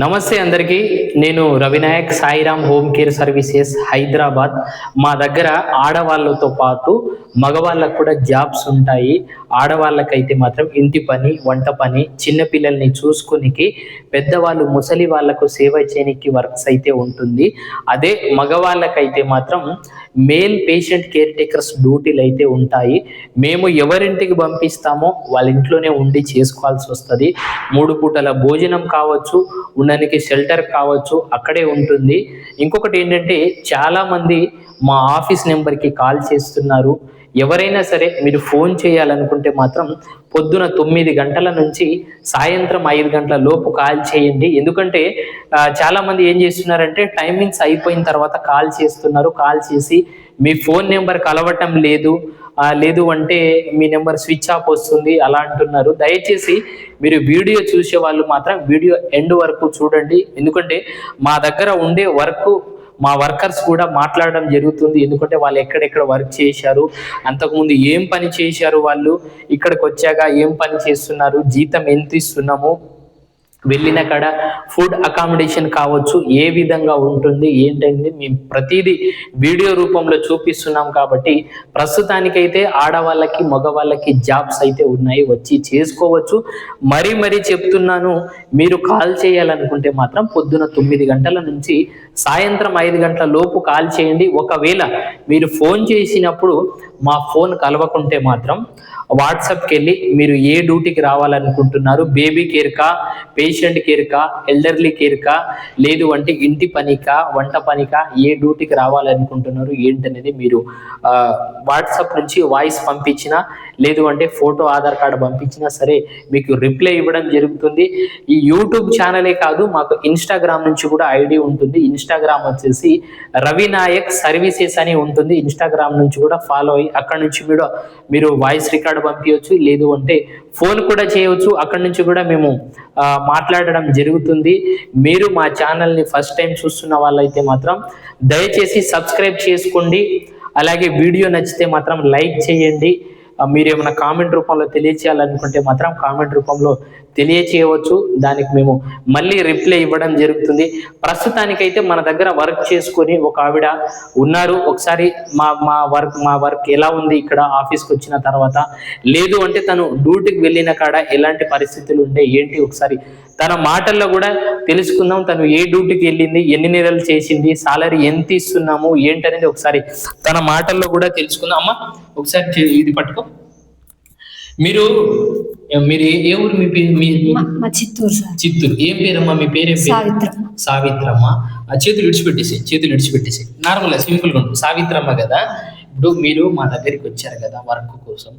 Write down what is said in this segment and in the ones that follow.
నమస్తే అందరికీ. నేను Ravinayak Sairam home care services Hyderabad. మా దగ్గర ఆడవాళ్ళతో పాటు మగవాళ్ళకు కూడా జాబ్స్ ఉంటాయి. ఆడవాళ్ళకైతే మాత్రం ఇంటి పని వంట పని చిన్నపిల్లల్ని చూసుకునికి పెద్దవాళ్ళు ముసలి వాళ్ళకు సేవ చేయనికి వర్క్స్ అయితే ఉంటుంది. అదే మగవాళ్ళకైతే మాత్రం మేల్ పేషెంట్ కేర్ టేకర్స్ డ్యూటీలు అయితే ఉంటాయి. మేము ఎవరింటికి పంపిస్తామో వాళ్ళ ఇంట్లోనే ఉండి చేసుకోవాల్సి వస్తుంది. మూడు పూటల భోజనం కావచ్చు ఉండడానికి షెల్టర్ కావచ్చు అక్కడే ఉంటుంది. ఇంకొకటి ఏంటంటే చాలామంది మా ఆఫీస్ నెంబర్కి కాల్ చేస్తున్నారు. ఎవరైనా సరే మీరు ఫోన్ చేయాలనుకుంటే మాత్రం పొద్దున తొమ్మిది గంటల నుంచి సాయంత్రం ఐదు గంటల లోపు కాల్ చేయండి. ఎందుకంటే చాలా మంది ఏం చేస్తున్నారంటే టైమింగ్స్ అయిపోయిన తర్వాత కాల్ చేస్తున్నారు. కాల్ చేసి మీ ఫోన్ నెంబర్ కలవటం లేదు. లేదు అంటే మీ నెంబర్ స్విచ్ ఆఫ్ వస్తుంది అలా అంటున్నారు. దయచేసి మీరు వీడియో చూసే వాళ్ళు మాత్రం వీడియో ఎండ్ వరకు చూడండి. ఎందుకంటే మా దగ్గర ఉండే వర్క్ మా వర్కర్స్ కూడా మాట్లాడడం జరుగుతుంది. ఎందుకంటే వాళ్ళు ఎక్కడెక్కడ వర్క్ చేశారు అంతకుముందు ఏం పని చేశారు వాళ్ళు ఇక్కడికి వచ్చాక ఏం పని చేస్తున్నారు జీతం ఎంత ఇస్తున్నాము వెళ్ళిన కాడ ఫుడ్ అకామిడేషన్ కావచ్చు ఏ విధంగా ఉంటుంది ఏంటంటే మేము ప్రతిదీ వీడియో రూపంలో చూపిస్తున్నాం కాబట్టి ప్రస్తుతానికైతే ఆడవాళ్ళకి మగవాళ్ళకి జాబ్స్ అయితే ఉన్నాయి వచ్చి చేసుకోవచ్చు. మరీ మరీ చెప్తున్నాను మీరు కాల్ చేయాలనుకుంటే మాత్రం పొద్దున తొమ్మిది గంటల నుంచి సాయంత్రం ఐదు గంటల లోపు కాల్ చేయండి. ఒకవేళ మీరు ఫోన్ చేసినప్పుడు మా ఫోన్ కలవకుంటే మాత్రం వాట్సాప్కి వెళ్ళి మీరు ఏ డ్యూటీకి రావాలనుకుంటున్నారు? బేబీ కేర్కా? పేషెంట్ కేర్కా? ఎల్డర్లీ కేర్కా? లేదు అంటే ఇంటి పనికా? వంట పనికా? ఏ డ్యూటీకి రావాలనుకుంటున్నారు? ఏంటనేది మీరు వాట్సాప్ నుంచి వాయిస్ పంపించిన లేదు అంటే ఫోటో ఆధార్ కార్డు పంపించినా సరే మీకు రిప్లై ఇవ్వడం జరుగుతుంది. ఈ యూట్యూబ్ ఛానలే కాదు మాకు ఇన్స్టాగ్రామ్ నుంచి కూడా ఐడి ఉంటుంది. ఇన్స్టాగ్రామ్ వచ్చేసి రవినాయక్ సర్వీసెస్ అని ఉంటుంది. ఇన్స్టాగ్రామ్ నుంచి కూడా ఫాలో అయ్యి అక్కడ నుంచి కూడా మీరు వాయిస్ రికార్డ్ పంపించవచ్చు. లేదు అంటే ఫోన్ కూడా చేయవచ్చు. అక్కడ నుంచి కూడా మేము మాట్లాడడం జరుగుతుంది. మీరు మా ఛానల్ని ఫస్ట్ టైం చూస్తున్న వాళ్ళైతే మాత్రం దయచేసి సబ్స్క్రైబ్ చేసుకోండి. అలాగే వీడియో నచ్చితే మాత్రం లైక్ చేయండి. మీరేమైనా కామెంట్ రూపంలో తెలియచేయాలనుకుంటే మాత్రం కామెంట్ రూపంలో తెలియచేయవచ్చు. దానికి మేము మళ్ళీ రిప్లై ఇవ్వడం జరుగుతుంది. ప్రస్తుతానికైతే మన దగ్గర వర్క్ చేసుకొని ఒక ఆవిడ ఉన్నారు. ఒకసారి మా మా వర్క్ మా వర్క్ ఎలా ఉంది ఇక్కడ ఆఫీస్కి వచ్చిన తర్వాత? లేదు అంటే తను డ్యూటీకి వెళ్ళిన కాడ ఎలాంటి పరిస్థితులు ఉండే? ఏంటి? ఒకసారి తన మాటల్లో కూడా తెలుసుకుందాం. తను ఏ డ్యూటీకి వెళ్ళింది ఎన్ని నెలలు చేసింది సాలరీ ఎంత ఇస్తున్నాము ఏంటనేది ఒకసారి తన మాటల్లో కూడా తెలుసుకుందాం. అమ్మా ఒకసారి ఇది పట్టుకో. మీరు మీరు ఏ- ఊరు మీ పేరు మీ చిత్తూరు సార్. చిత్తూరు. ఏం పేరమ్మా మీ పేరు సావిత్రమ్మ సావిత్రమ్మ. ఆ చేతులు విడిచిపెట్టేసి చేతులు విడిచిపెట్టేసి నార్మల్ సింపుల్గా ఉంటుంది సావిత్రమ్మ కదా. ఇప్పుడు మీరు మా దగ్గరికి వచ్చారు కదా వర్క్ కోసం.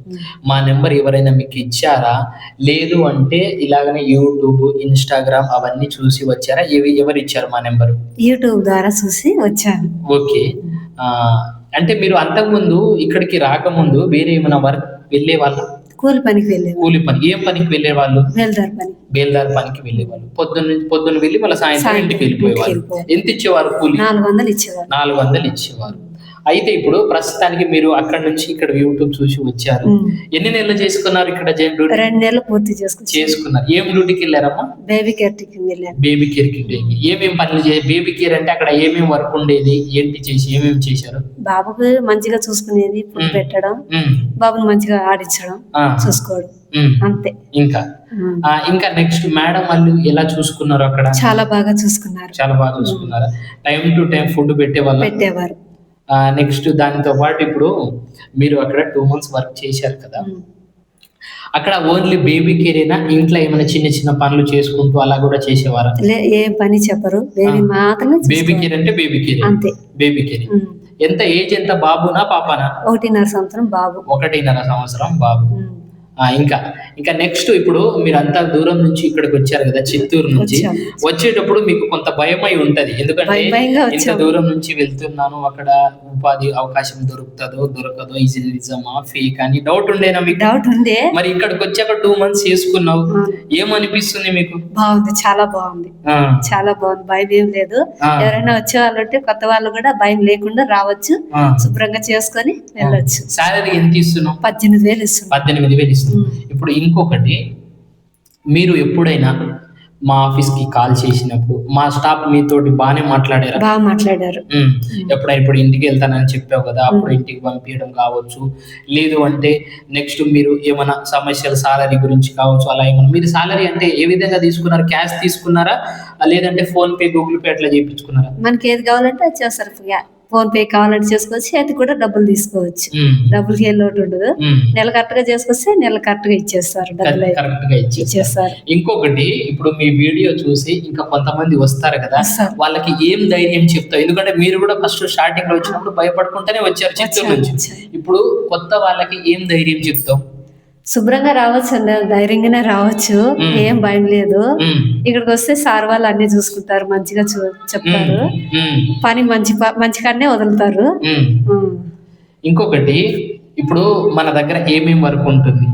మా నెంబర్ ఎవరైనా మీకు ఇచ్చారా? లేదు అంటే ఇలాగనే యూట్యూబ్ ఇన్స్టాగ్రామ్ అవన్నీ చూసి వచ్చారా? ఎవి ఎవరు ఇచ్చారు మా నెంబర్? యూట్యూబ్ ద్వారా చూసి వచ్చాను. ఓకే. అంటే మీరు అంతకుముందు ఇక్కడికి రాకముందు వేరే ఏమైనా వర్క్ వెళ్ళే వాళ్ళు కూలి పనికి వెళ్ళేవారు కూలి పని. ఏం పనికి వెళ్ళే వాళ్ళు వెల్దార్ పని బేల్దార్ పనికి వెళ్ళేవాళ్ళు. పొద్దున్న పొద్దున్న వెళ్ళి మళ్ళీ సాయంత్రం ఇంటికి వెళ్ళిపోయేవాళ్ళు. ఎంత ఇచ్చేవారు కూలి? నాలుగు వందలు ఇచ్చేవారు నాలుగు వందలు ఇచ్చేవారు. అయితే ఇప్పుడు ప్రస్తుతానికి మీరు అక్కడ నుంచి ఇక్కడ యూట్యూబ్ చూసి వచ్చారు. ఎన్ని నెలలు చేసుకున్నారు ఇక్కడ రెండు నెలలు పూర్తి చేసుకుని చేసుకున్నారు. ఏం డ్యూటీకి వెళ్ళారమ్మా? బేబీ కేర్ బేబీ కేర్కి వెళ్ళి. ఏమేం పనులు బేబీ కేర్ అంటే అక్కడ ఏమేం వర్క్ ఉండేది? ఏంటి చేసి ఏమేమి చేశారు? బాబుకు మంచిగా చూసుకునేది ఫుడ్. పెట్టడం బాబుని మంచిగా ఆడించడం చూసుకోవడం. అంతే. ఇంకా? ఇంకా నెక్స్ట్ మేడం వాళ్ళు ఎలా చూసుకున్నారు అక్కడ? చాలా బాగా చూసుకున్నారు. చాలా బాగా చూసుకున్నారా? టైం టు టైం ఫుడ్ పెట్టే వాళ్ళ పెట్టేవారు. నెక్స్ట్ దానితో పాటు ఇప్పుడు మీరు అక్కడ టూ మంత్స్ వర్క్ చేశారు కదా. అక్కడ ఓన్లీ బేబీ కేరేనా ఇంట్లో ఏమైనా చిన్న చిన్న పనులు చేసుకుంటూ అలా కూడా చేసేవారా? ఏ పని చెప్పరు. బేబీ మాత్రమే బేబీ. కేర్ అంటే బేబీ కేర్ అంతే. Baby care. ఎంత ఏజ్ ఎంత బాబునా పాపనా? ఒకటిన్నర సంవత్సరం బాబు. ఒకటిన్నర సంవత్సరం బాబు. ఇంకా. ఇంకా నెక్స్ట్ ఇప్పుడు మీరు అంత దూరం నుంచి ఇక్కడికి వచ్చారు కదా చిత్తూరు నుంచి. వచ్చేటప్పుడు మీకు కొంత భయమై ఉంటది. ఎందుకంటే భయం ఇంత. దూరం నుంచి వెళ్తున్నాను అక్కడ ఉపాధి అవకాశం దొరుకుతుందో దొరకదో ఇది నిజమా ఫేక్ అని డౌట్ ఉండేనా మీకు? డౌట్ ఉందే మరి ఇక్కడికి వచ్చాక టూ మంత్స్ చేసుకున్నావు. ఏమనిపిస్తుంది మీకు? బాగుంది చాలా బాగుంది. చాలా బాగుంది భయం ఏం లేదు. ఎవరైనా వచ్చే వాళ్ళు ఉంటే కొత్త వాళ్ళు కూడా భయం లేకుండా రావచ్చు. శుభ్రంగా చేసుకొని వెళ్ళొచ్చు. శాలరీ ఎంత ఇస్తున్నావు? పద్దెనిమిది వేలు ఇస్తుంది పద్దెనిమిది వేలు. ఇప్పుడు ఇంకొకటి మీరు ఎప్పుడైనా మా ఆఫీస్కి కాల్ చేసినప్పుడు మా స్టాఫ్ మీతోటి బాగానే మాట్లాడారా? బాగా మాట్లాడారు. ఎప్పుడైనా ఇప్పుడు ఇంటికి వెళ్తానని చెప్పావు కదా అప్పుడు ఇంటికి పంపించడం కావచ్చు. లేదు అంటే నెక్స్ట్ మీరు ఏమైనా సమస్యలు సాలరీ గురించి కావచ్చు అలా ఏమైనా. మీరు సాలరీ అంటే ఏ విధంగా తీసుకున్నారు? క్యాష్ తీసుకున్నారా? లేదంటే ఫోన్ పే గూగుల్ పే అట్లా చేయించుకున్నారా? మనకి ఏది కావాలంటే అది చేస్తారు ఫోన్ పే కావాలంటే చేసుకోవచ్చు అది కూడా డబ్బులు తీసుకోవచ్చు ఉమ్. డబ్బులకి ఏ లోటు ఉండదు. నెల కరెక్ట్గా చేసుకొస్తే నెల కరెక్ట్గా ఇచ్చేస్తారు డబ్బులు. కరెక్ట్గా ఇచ్చేస్తారు ఇంకొకటి ఇప్పుడు మీ వీడియో చూసి ఇంకా కొంతమంది వస్తారు కదా. వాళ్ళకి ఏం ధైర్యం చెప్తావు ఎందుకంటే మీరు కూడా ఫస్ట్ స్టార్టింగ్లో వచ్చినప్పుడు భయపడుకుంటూనే వచ్చారు చిత్తూరు నుంచి. ఇప్పుడు కొత్త వాళ్ళకి ఏం ధైర్యం చెప్తావు శుభ్రంగా రావచ్చు అండి ధైర్యంగానే రావచ్చు. ఏం భయం లేదు. ఇక్కడికి వస్తే సార్ వాళ్ళు అన్ని చూసుకుంటారు మంచిగా చూ చెప్తారు. పని మంచి మంచి కాడనే వదులుతారు. ఇంకొకటి ఇప్పుడు మన దగ్గర ఏమేం వర్క్ ఉంటుంది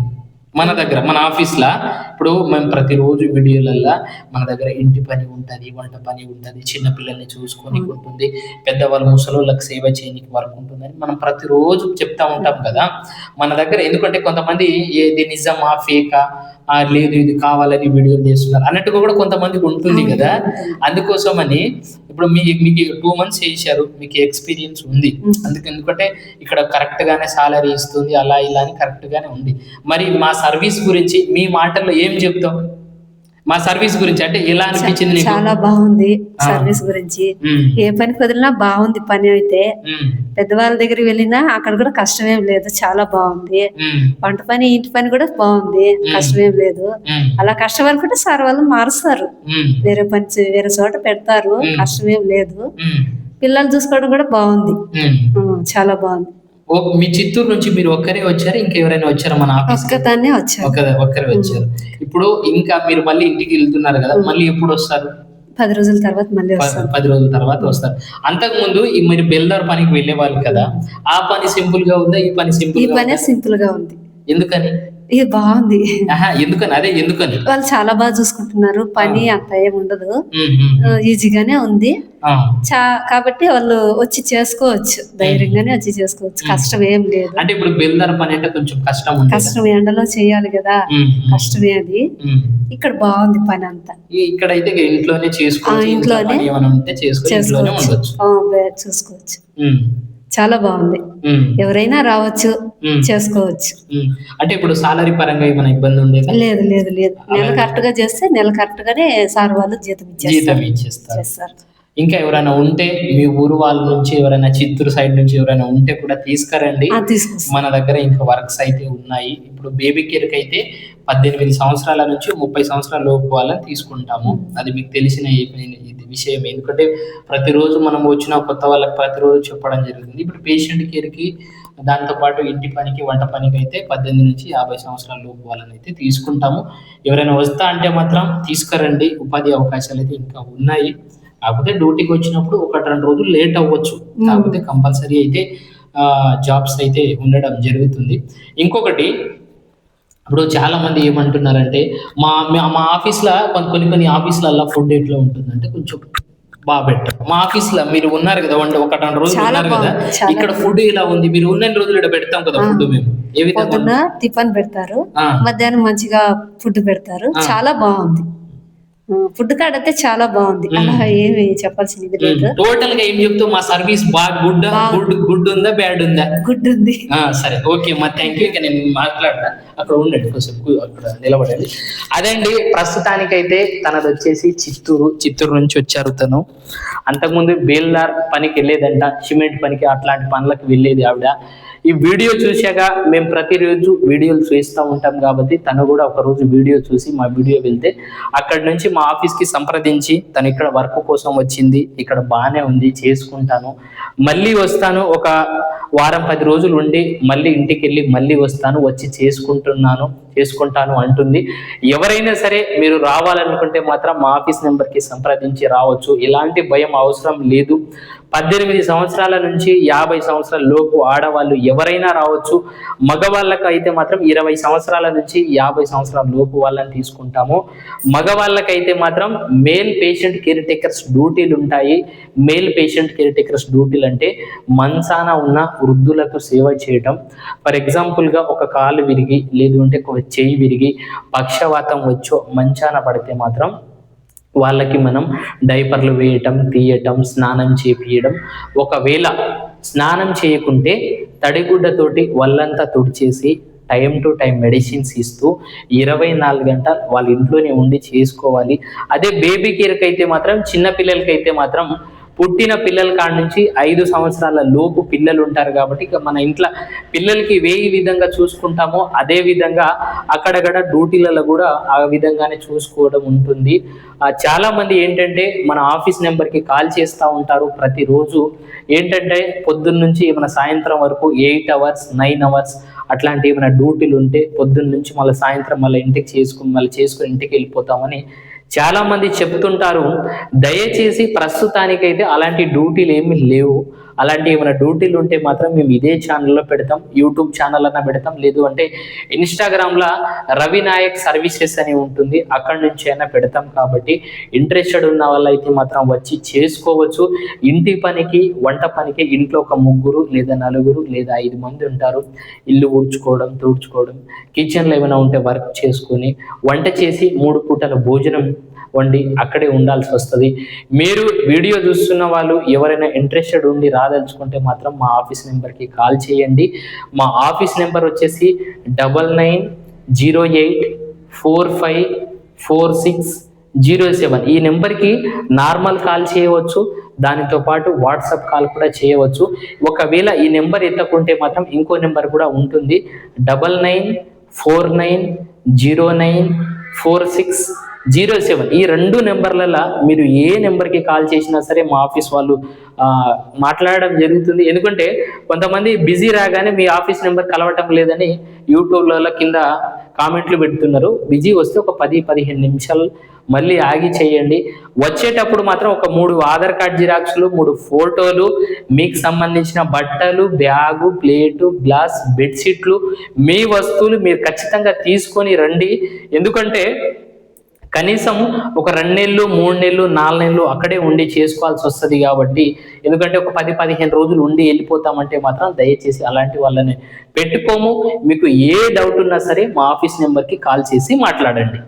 మన దగ్గర మన ఆఫీస్లో? ఇప్పుడు మేము ప్రతిరోజు వీడియోలల్లో మన దగ్గర ఇంటి పని ఉంటుంది వంట పని ఉంటుంది చిన్న పిల్లల్ని చూసుకోనికి ఉంటుంది పెద్దవాళ్ళు ముసలోళ్ళకి సేవ చేయడానికి వర్క్ ఉంటుందని మనం ప్రతిరోజు చెప్తా ఉంటాం కదా. మన దగ్గర ఎందుకంటే కొంతమంది ఏది నిజమా ఫేకా? ఆ, లేదు ఇది కావాలని వీడియోలు చేస్తున్నారు అన్నట్టుగా కూడా కొంతమందికి ఉంటుంది కదా. అందుకోసమని ఇప్పుడు మీ మీకు టూ మంత్స్ చేశారు మీకు ఎక్స్పీరియన్స్ ఉంది. అందుకే ఎందుకంటే ఇక్కడ కరెక్ట్ గానే సాలరీ ఇస్తుంది అలా ఇలా అని కరెక్ట్ గానే ఉంది. మరి మా సర్వీస్ గురించి మీ మాటల్లో ఏం చెప్తాం మా సర్వీస్ గురించి అంటే ఎలా అనిపించింది చాలా బాగుంది. సర్వీస్ గురించి. ఏ పని కుదిరినా బాగుంది పని అయితే. పెద్దవాళ్ళ దగ్గరికి వెళ్ళినా అక్కడ కూడా కష్టమేం లేదు చాలా బాగుంది. వంట పని ఇంటి పని కూడా బాగుంది కష్టమేం లేదు. అలా కష్టం అనుకుంటే సార్ వాళ్ళు మారుస్తారు. వేరే పని వేరే చోట పెడతారు. కష్టమేం లేదు. పిల్లలు చూసుకోవడం కూడా బాగుంది. చాలా బాగుంది. మీ చిత్తూరు నుంచి మీరు ఒక్కరే వచ్చారు? ఇంకెవరైనా వచ్చారా మన ఆఫీస్ ఒక్కదాన్నే వచ్చారు ఒక ఒక్కరే వచ్చారు. ఇప్పుడు ఇంకా మీరు మళ్ళీ ఇంటికి వెళ్తున్నారు కదా మళ్ళీ ఎప్పుడు వస్తారు? పది రోజుల తర్వాత మళ్ళీ పది రోజుల తర్వాత వస్తారు. అంతకు ముందు ఈ మీరు బెల్దార్ పనికి వెళ్ళే వాళ్ళు కదా ఆ పని సింపుల్గా ఉందా? ఈ పని ఈ సింపుల్గా పనే? సింపుల్గా ఉంది. ఎందుకని? ఇది బాగుంది. ఎందుకని? అదే ఎందుకని? వాళ్ళు చాలా బాగా చూసుకుంటున్నారు. పని అంత ఏం ఉండదు. ఈజీగానే ఉంది. చా కాబట్టి వాళ్ళు వచ్చి చేసుకోవచ్చు. ధైర్యంగానే వచ్చి చేసుకోవచ్చు. కష్టం ఏం లేదు. అంటే ఇప్పుడు బెల్దార్ పని అంటే కొంచెం కష్టం కష్టం ఎండలో చేయాలి కదా. కష్టమే అది. ఇక్కడ బాగుంది పని అంతా. ఇక్కడైతే ఇక ఇంట్లోనే చేసుకోవచ్చు. ఇంట్లోనే చేసుకోవచ్చు. చూసుకోవచ్చు. చాలా బాగుంది. ఎవరైనా రావచ్చు చేసుకోవచ్చు. అంటే ఇప్పుడు సాలరీ పరంగా ఏమైనా ఇబ్బంది ఉండేదా? లేదు లేదు లేదు. నెల కరెక్ట్గా చేస్తే నెల కరెక్ట్ గానే సార్ వాళ్ళు జీతం జీతం ఇచ్చేస్తారు. ఇచ్చేస్తారు చేస్తారు. ఇంకా ఎవరైనా ఉంటే మీ ఊరు వాళ్ళ నుంచి ఎవరైనా చిత్తూరు సైడ్ నుంచి ఎవరైనా ఉంటే కూడా తీసుకురండి. మన దగ్గర ఇంకా వర్క్స్ అయితే ఉన్నాయి. ఇప్పుడు బేబీ కేర్కి అయితే పద్దెనిమిది సంవత్సరాల నుంచి ముప్పై సంవత్సరాల లోపు వాళ్ళని తీసుకుంటాము. అది మీకు తెలిసిన విషయం. ఎందుకంటే ప్రతిరోజు మనం వచ్చిన కొత్త వాళ్ళకి ప్రతిరోజు చెప్పడం జరుగుతుంది ఇప్పుడు పేషెంట్ కేర్కి దాంతోపాటు ఇంటి పనికి వంట పనికి అయితే పద్దెనిమిది నుంచి యాభై సంవత్సరాల లోపు వాళ్ళని అయితే తీసుకుంటాము. ఎవరైనా వస్తా అంటే మాత్రం తీసుకురండి. ఉపాధి అవకాశాలు అయితే ఇంకా ఉన్నాయి. కాకపోతే డ్యూటీకి వచ్చినప్పుడు ఒకటి రెండు రోజులు లేట్ అవ్వచ్చు. కాకపోతే కంపల్సరీ అయితే జాబ్స్ అయితే ఉండడం జరుగుతుంది. ఇంకొకటి ఇప్పుడు చాలా మంది ఏమంటున్నారంటే మా మా- ఆఫీస్లో కొన్ని కొన్ని ఆఫీసులలో ఫుడ్ ఎట్లా ఉంటుందంటే కొంచెం బాగా బెటర్. మా ఆఫీస్లో మీరు ఉన్నారు కదా వంట ఒక రెండు రోజులు ఉన్నారు కదా ఇక్కడ ఫుడ్ ఇలా ఉంది మీరు ఉన్న రోజులు ఇక్కడ పెడతాం కదా ఫుడ్ మేము. ఏ విధంగా టిఫిన్ పెడతారు మధ్యాహ్నం మంచిగా ఫుడ్ పెడతారు. చాలా బాగుంది. ఫుడ్ కార్డ్ అయితే చాలా బాగుంది. అలా ఏమి చెప్పాల్సింది లేదు. టోటల్గా ఏం చెప్తావు? మా సర్వీస్ బాగా గుడ్ గుడ్ గుడ్ ఉందా బ్యాడ్ ఉందా? గుడ్ ఉంది. ఆ, సరే. ఓకే మా థ్యాంక్ యూ ఇంకా నేను మాట్లాడతా. అక్కడ ఉండండి కొంచెం అక్కడ నిలబడండి. అదండి ప్రస్తుతానికైతే తనది వచ్చేసి చిత్తూరు. చిత్తూరు నుంచి వచ్చారు తను. అంతకుముందు బేల్దార్ పనికి వెళ్ళేదంట సిమెంట్ పనికి అట్లాంటి పనులకు వెళ్ళేది ఆవిడ. ఈ వీడియో చూశాక మేము ప్రతిరోజు వీడియోలు చూస్తూ ఉంటాం కాబట్టి తను కూడా ఒకరోజు వీడియో చూసి మా వీడియో వెళ్తే అక్కడ నుంచి మా ఆఫీస్కి సంప్రదించి తను ఇక్కడ వర్క్ కోసం వచ్చింది ఇక్కడ బాగానే ఉంది చేసుకుంటాను. మళ్ళీ వస్తాను ఒక వారం పది రోజులు ఉండి మళ్ళీ ఇంటికి వెళ్ళి మళ్ళీ వస్తాను వచ్చి చేసుకుంటున్నాను చేసుకుంటాను అంటుంది. ఎవరైనా సరే మీరు రావాలనుకుంటే మాత్రం మా ఆఫీస్ నెంబర్కి సంప్రదించి రావచ్చు. ఎలాంటి భయం అవసరం లేదు. పద్దెనిమిది సంవత్సరాల నుంచి యాభై సంవత్సరాల లోపు ఆడవాళ్ళు ఎవరైనా రావచ్చు. మగవాళ్ళకు అయితే మాత్రం ఇరవై సంవత్సరాల నుంచి యాభై సంవత్సరాల లోపు వాళ్ళని తీసుకుంటాము. మగవాళ్ళకైతే మాత్రం మేల్ పేషెంట్ కేర్ టేకర్స్ డ్యూటీలు ఉంటాయి. మేల్ పేషెంట్ కేర్ టేకర్స్ డ్యూటీలు అంటే మంచాన ఉన్న వృద్ధులకు సేవ చేయటం. ఫర్ ఎగ్జాంపుల్గా ఒక కాలు విరిగి లేదు అంటే ఒక చెయ్యి విరిగి పక్షవాతం వచ్చో మంచాన పడితే మాత్రం వాళ్ళకి మనం డైపర్లు వేయటం తీయటం స్నానం చేపియడం. ఒకవేళ స్నానం చేయకుంటే తడిగుడ్డతోటి వాళ్ళంతా తుడిచేసి టైం టు టైం మెడిసిన్స్ ఇస్తూ ఇరవై నాలుగు గంటలు వాళ్ళ ఇంట్లోనే ఉండి చేసుకోవాలి. అదే బేబీ కేర్కి అయితే మాత్రం చిన్నపిల్లలకైతే మాత్రం పుట్టిన పిల్లల కాడ నుంచి ఐదు సంవత్సరాల లోపు పిల్లలు ఉంటారు కాబట్టి ఇక మన ఇంట్లో పిల్లలకి వేయి విధంగా చూసుకుంటామో అదే విధంగా అక్కడక్కడ డ్యూటీలలో కూడా ఆ విధంగానే చూసుకోవడం ఉంటుంది. చాలా మంది ఏంటంటే మన ఆఫీస్ నెంబర్కి కాల్ చేస్తూ ఉంటారు ప్రతిరోజు. ఏంటంటే పొద్దున్న నుంచి మన సాయంత్రం వరకు ఎయిట్ అవర్స్ నైన్ అవర్స్ అట్లాంటి ఏమైనా డ్యూటీలు ఉంటే పొద్దున్న నుంచి మళ్ళీ సాయంత్రం మళ్ళీ ఇంటికి చేసుకుని మళ్ళీ చేసుకుని ఇంటికి వెళ్ళిపోతామని చాలా మంది చెప్తుంటారు దయచేసి ప్రస్తుతానికైతే అలాంటి డ్యూటీలు ఏమీ లేవు. అలాంటి ఏమైనా డ్యూటీలు ఉంటే మాత్రం మేము ఇదే ఛానల్లో పెడతాం. యూట్యూబ్ ఛానల్ అన్న పెడతాం. లేదు అంటే ఇన్స్టాగ్రామ్లో రవి నాయక్ సర్వీసెస్ అని ఉంటుంది. అక్కడ నుంచి అయినా పెడతాం కాబట్టి ఇంట్రెస్టెడ్ ఉన్న వాళ్ళైతే మాత్రం వచ్చి చేసుకోవచ్చు. ఇంటి పనికి వంట పనికి ఇంట్లో ఒక ముగ్గురు లేదా నలుగురు లేదా ఐదు మంది ఉంటారు. ఇల్లు ఊడ్చుకోవడం తుడుచుకోవడం కిచెన్లో ఏమైనా ఉంటే వర్క్ చేసుకొని వంట చేసి మూడు పూటల భోజనం వండి అక్కడే ఉండాల్సి వస్తుంది. మీరు వీడియో చూస్తున్న వాళ్ళు ఎవరైనా ఇంట్రెస్టెడ్ ఉండి రాదలుచుకుంటే మాత్రం మా ఆఫీస్ నెంబర్కి కాల్ చేయండి. మా ఆఫీస్ నెంబర్ వచ్చేసి double nine zero eight four five four six zero seven. ఈ నెంబర్కి నార్మల్ కాల్ చేయవచ్చు దానితో పాటు వాట్సాప్ కాల్ కూడా చేయవచ్చు. ఒకవేళ ఈ నెంబర్ ఎత్తకుంటే మాత్రం ఇంకో నెంబర్ కూడా ఉంటుంది. Double nine four nine zero nine four six zero seven. ఈ రెండు నెంబర్లలో మీరు ఏ నెంబర్కి కాల్ చేసినా సరే మా ఆఫీస్ వాళ్ళు మాట్లాడడం జరుగుతుంది. ఎందుకంటే కొంతమంది బిజీ రాగానే మీ ఆఫీస్ నెంబర్ కలవటం లేదని యూట్యూబ్లలో కింద కామెంట్లు పెడుతున్నారు. బిజీ వస్తే ఒక పది పదిహేను నిమిషాలు మళ్ళీ ఆగి చేయండి. వచ్చేటప్పుడు మాత్రం ఒక మూడు ఆధార్ కార్డ్ జిరాక్స్లు మూడు ఫోటోలు మీకు సంబంధించిన బట్టలు బ్యాగు ప్లేటు గ్లాస్ బెడ్షీట్లు మీ వస్తువులు మీరు ఖచ్చితంగా తీసుకొని రండి. ఎందుకంటే కనీసం ఒక రెండు నెలలు మూడు నెలలు నాలుగు నెలలు అక్కడే ఉండి చేసుకోవాల్సి వస్తుంది కాబట్టి ఎందుకంటే ఒక పది పదిహేను రోజులు ఉండి వెళ్ళిపోతామంటే మాత్రం దయచేసి అలాంటి వాళ్ళని పెట్టుకోము. మీకు ఏ డౌట్ ఉన్నా సరే మా ఆఫీస్ నెంబర్కి కాల్ చేసి మాట్లాడండి.